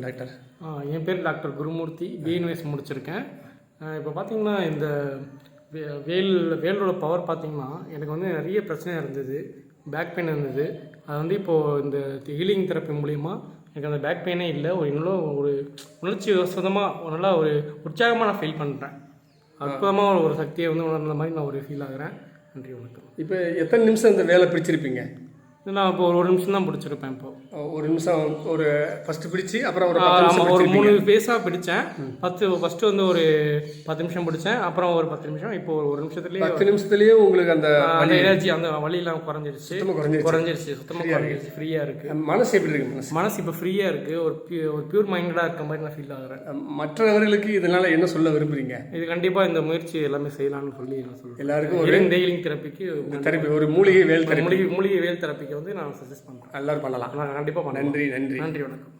Doctor. ஆ, என் பேர் doctor Gurumurthy. BNS முடிச்சிருக்கேன். இப்போ பார்த்தீங்கன்னா இந்த வேல் வேலோட பவர் பார்த்தீங்கன்னா எனக்கு வந்து நிறைய பிரச்சனை இருந்தது. பேக் பெயின் இருந்தது. அது வந்து இப்போது இந்த ஹீலிங் தெரப்பி மூலிமா எனக்கு அந்த பேக் பெயினே இல்லை. ஒரு இன்னும் ஒரு உணர்ச்சி வசதமாக நல்லா ஒரு உற்சாகமாக நான் ஃபீல் பண்ணுறேன் அற்புதமாக ஒரு சக்தியை வந்து உணர்ந்த மாதிரி நான் ஒரு ஃபீல் ஆகுறேன். நன்றி வணக்கம். இப்போ எத்தனை நிமிஷம் இந்த வேலை பிடிச்சிருப்பீங்க நான் இப்போ ஒரு ஒரு நிமிஷம் தான் பிடிச்சிருப்பேன் இப்போ. ஒரு நிமிஷம் ஒரு ஃபர்ஸ்ட் பிடிச்சி அப்புறம் ஒரு ஆமாம் ஒரு. மூணு பேஸாக பிடிச்சேன். பத்து ஃபஸ்ட்டு வந்து ஒரு பத்து நிமிஷம் பிடிச்சேன் அப்புறம் ஒரு பத்து நிமிஷம் இப்போ ஒரு ஒரு நிமிஷத்துலேயே பத்து நிமிஷத்துலயே உங்களுக்கு அந்த அந்த எனர்ஜி அந்த வலியெல்லாம் குறைஞ்சிருச்சு. குறைஞ்சிருச்சு. சுத்தமாக குறைஞ்சிருச்சு ஃப்ரீயாக இருக்குது மனசு எப்படி இருக்கு மனசு? மனசு இப்போ ஃப்ரீயாக இருக்குது ஒரு ஒரு பியூர் மைண்டடாக இருக்க மாதிரி நான் ஃபீல் ஆகுறேன். மற்றவர்களுக்கு இதனால என்ன சொல்ல விரும்புறீங்க? இது கண்டிப்பாக இந்த முயற்சி எல்லாமே செய்யலாம்னு சொல்லி நான் சொல்லுவேன் எல்லாருக்கும் ஒரு டெய்லிங் தெரப்பிக்கு தெரப்பி ஒரு மூலிகை வேல் மூலிகை மூலிகை வேல் தெரப்பிக்கு வந்து நான் சஜஸ்ட் பண்ணுறேன் எல்லாரும் பண்ணலாம். நான் கண்டிப்பாக பண்ணுறேன் நன்றி நன்றி. நன்றி வணக்கம்.